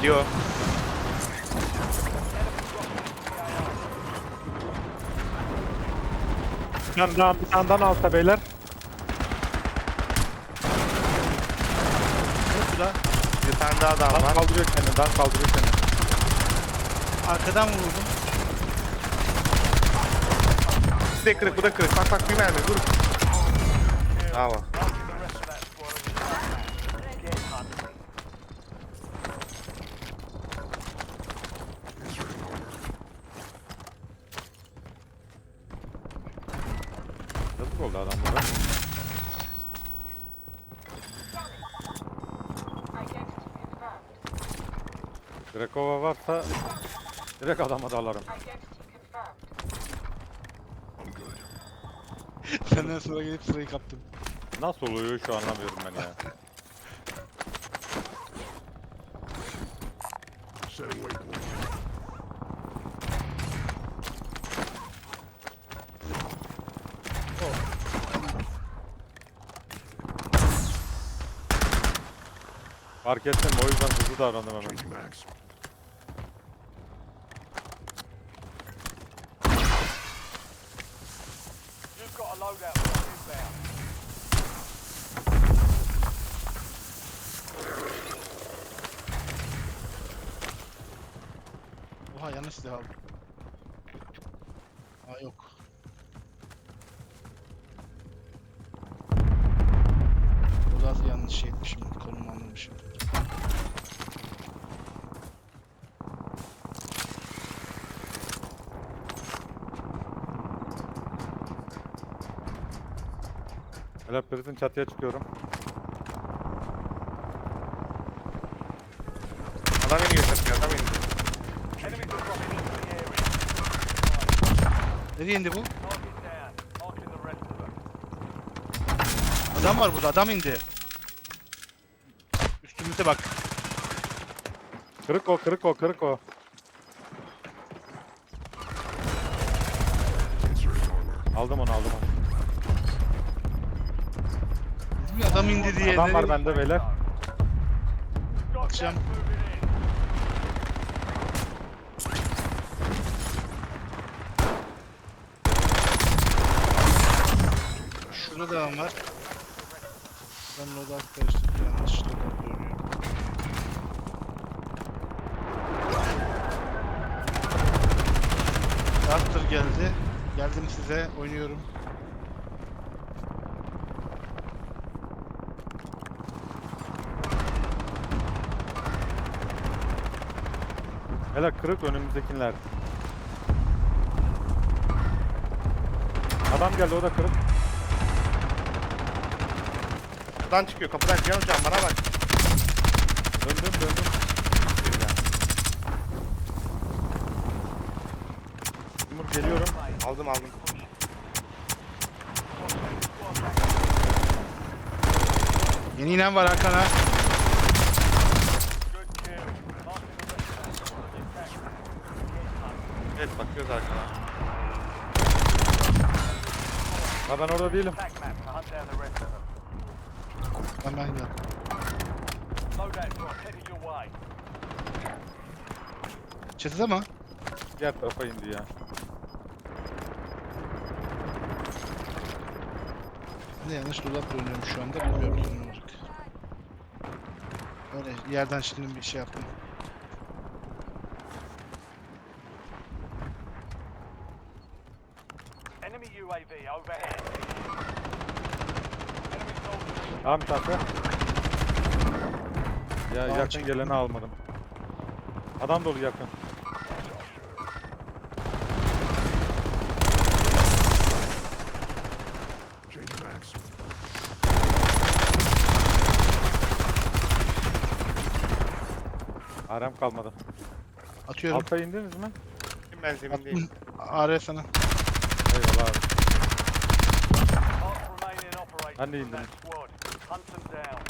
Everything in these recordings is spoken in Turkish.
Geliyor. Bir tane daha, bir tane daha altta beyler. Burada. Bir tane daha adam var. kaldırıyor kendini, dan kaldırıyor kendini. Arkadan vuruldum. Bu da kırık, bu da kırık. Bak bak bir mermi, dur. Bravo. Grekova varsa direkt adama dalarım. Senden sonra gelip sırayı kaptım. Nasıl oluyor şu anlamıyorum ben ya. Fark ettim o yüzden hızlı davrandım hemen. Oha yanlış silah aldım. Aa yok. Burada yanlış şey etmişim. Konumu anlamışım. Helal Pritin çatıya çıkıyorum. Adam iniyor çatıya, adam. Nereye indi bu? Adam var burada. Adam indi. Üstümüzde bak. Kırık o, kırık o, kırık o. Aldım onu, aldım onu. Adam indi diye. Adam var bende beyler. Got Bakacağım. gas moving in. Şurada da adam var. Ben loadout karıştırdım. Yanlış loadout görünüyor. Darktır geldi. Geldim size. Oynuyorum. Helal kırık önümüzdekiler. Adam geldi o da kırık. Kapıdan çıkıyor, kapıdan. Can hocam bana bak. Döndüm döndüm. Timur geliyorum. Aldım aldım. Yeni inen var arkana. Evet bakıyoruz arkana. Ha ben orada değilim. Attack map to hunt down the rest of them. Ben ben geldim. Loadout drop headed your way. Çatıda mı? Diğer tarafa indi ya. De yanlış dolap oynuyorum şu anda. Bilmiyorum ne olacak. Öyle yerden şimdi bir şey yaptım. Soldiers. Tamam çatı. Ya Aa, yakın çektim. geleni almadım. Adam dolu yakın. Arem kalmadı. Atıyorum. Alta indiniz mi? Ben zemindeyim. Attım. AR sana. Eyvallah abi. Ben de indim. Hunt them down.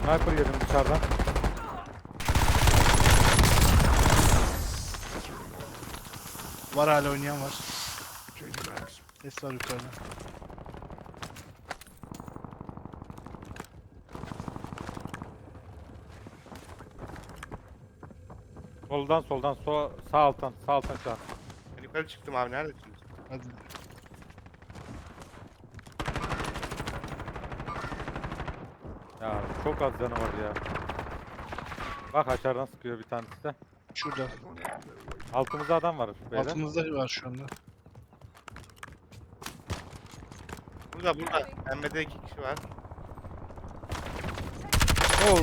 Sniper yedim dışarıdan. Var hala oynayan var. Ses var yukarıda. Soldan soldan sol sağ alttan sağ alttan sağ. Ben yukarı çıktım abi nerede neredesin? Hadi. Ya çok az canı var ya. Bak aşağıdan sıkıyor bir tanesi de. Şurada. Altımızda adam var beyler. Altımızda var şu anda. Burada burada. Pembede iki kişi var. Oo,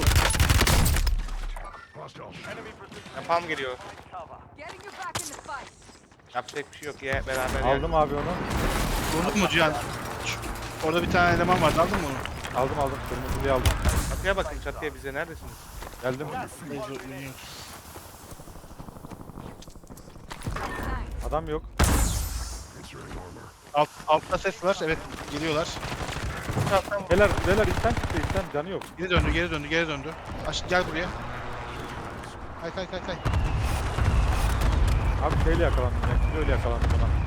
Yapam geliyor. Getting you back in the fight. Yapacak bir şey yok ya beraber aldım abi onu. Vurdun mu Cihan? Şu- Orada bir tane eleman vardı aldın mı onu? Aldım aldım. Kırmızılıyı aldım. Çatıya bakın çatıya bize neredesiniz? Geldim. Adam yok. Alt, altta ses var. Evet geliyorlar. Beyler beyler itten çıktı itten canı yok. Geri döndü geri döndü geri döndü. Aş gel buraya. Kay kay kay kay. Abi şeyle yakalandım ya. Öyle yakalandım ona.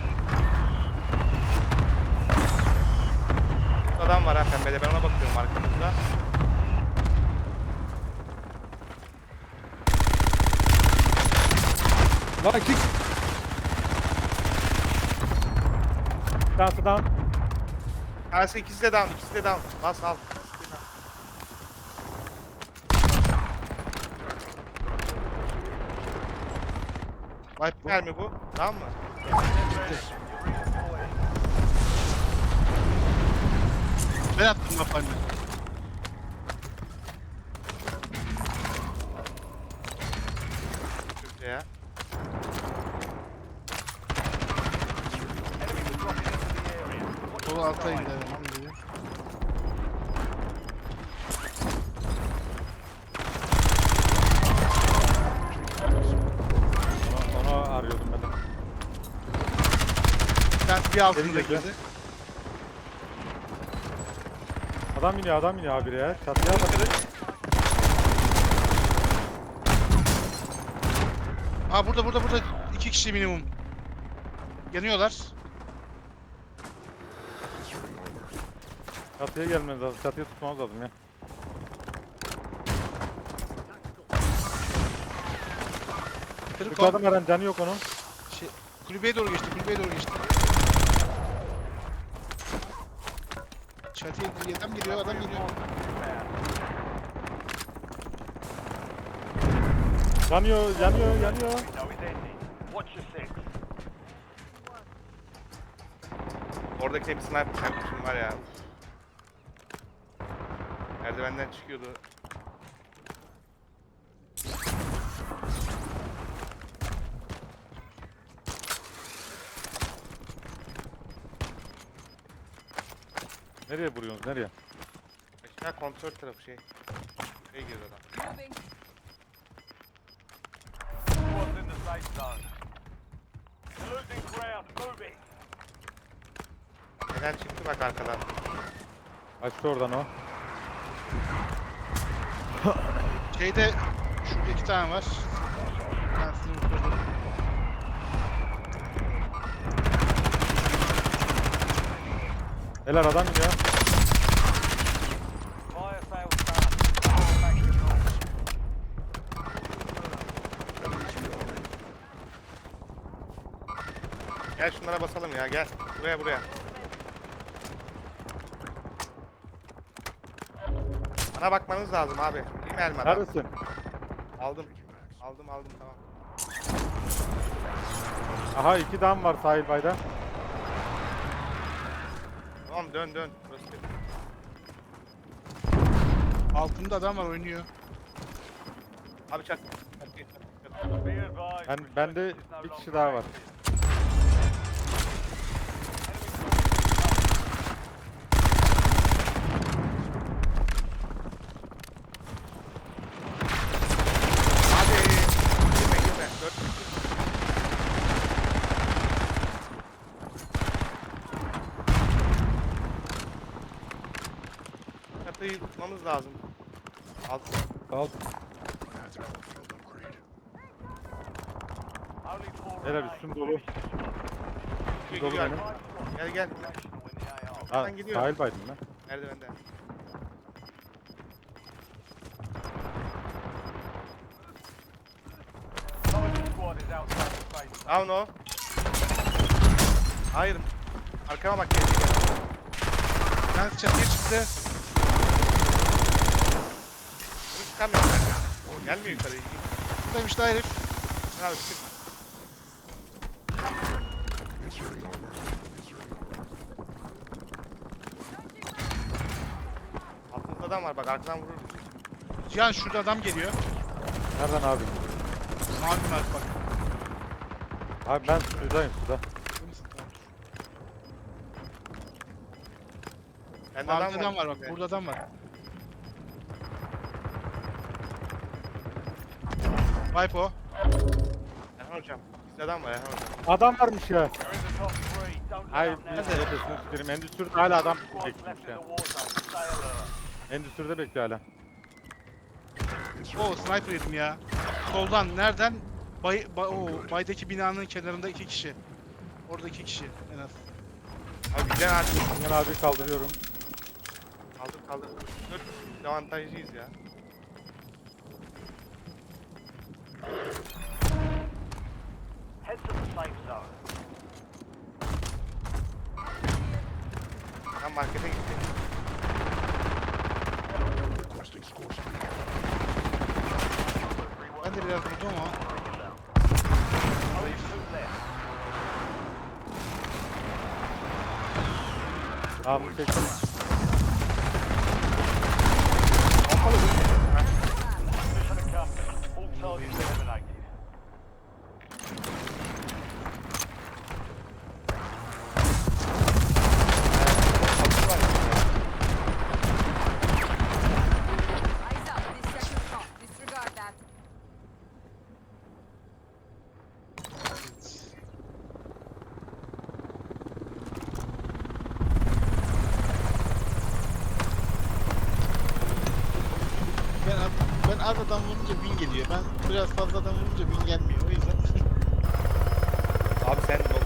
Adam var ha pembede ben ona bakıyorum arkamızda. Lan. Bir tanesi down. Tanesi ikisi de down ikisi de down. Bas al. Wipe bu. Gel mi bu? Tamam mı? Ben attım mapayı. Türkçe ya. Sol alta indi eleman geliyor. Onu, onu arıyordum ben de. Ben bir altında girdi. Adam iniyor adam iniyor abi ya. Çatıya bak. Aa burada burada burada iki kişi minimum. Yanıyorlar. Çatıya gelmeniz lazım. Çatıya tutmamız lazım ya. Kırık Yukarıdan veren canı yok onun. Şey, kulübeye doğru geçti, kulübeye doğru geçti. Çatıya adam geliyor, adam geliyor. Yanıyor yanıyor yanıyor. Oradaki bir sniper var ya. Merdivenden çıkıyordu. Nereye vuruyorsunuz nereye? Aşağı kontrol tarafı şey. Şey girdi adam. Moving. Squad's in the safe zone. Losing ground. Move it. Neden çıktı bak arkadan. Açtı oradan o. Şeyde, şurada iki tane var. Beyler adam normal. Gel şunlara basalım ya gel. Buraya buraya. Bana bakmanız lazım abi. Değil mi Elman? Neredesin? Aldım. Aldım aldım tamam. Aha iki dam var sahil bayda. Tamam dön dön. Burası Altında adam var oynuyor. Abi çat. Ben bende bir kişi daha var. active. Hadi. Girme girme. Dört kişi. Çatıyı tutmamız lazım. Alt. Al. Only four Beyler remain. üstüm dolu. Gel Dolu gel. benim. Gel gel. Ha, sahil ben. Merdivenden. is outside the safe zone. Down o. Hayır. Arkama bak geldi. Bir tanesi çatıya çıktı. Çıkamıyor kanka. O gelmiyor yukarı. Buradaymış da herif. Abi çık. Altımızda adam var bak arkadan vurur bizi. Cihan şurada adam geliyor. Nereden abi? Mavi mert bak. Abi ben sudayım suda. Bende Mavi adam, adam var bak. Burada adam var. Wipe o. Erhan hocam. Bizde adam var Erhan hocam. Adam varmış ya. Hayır, biz de yapıyorsunuz benim endüstride hala adam bekliyormuş ya. Endüstride bekliyor hala. Oo sniper yedim ya. Soldan nereden? Bay, bay, oo, baydaki binanın kenarında iki kişi. Orada iki kişi en az. Abi bizden artık. Engin abi kaldırıyorum. Kaldır kaldır. Dur. Biz avantajlıyız ya. Head to the safe zone. I'm marketing it. Requesting score speed. Ben de biraz vurdum ama. Abi tek. Kapalı. Sen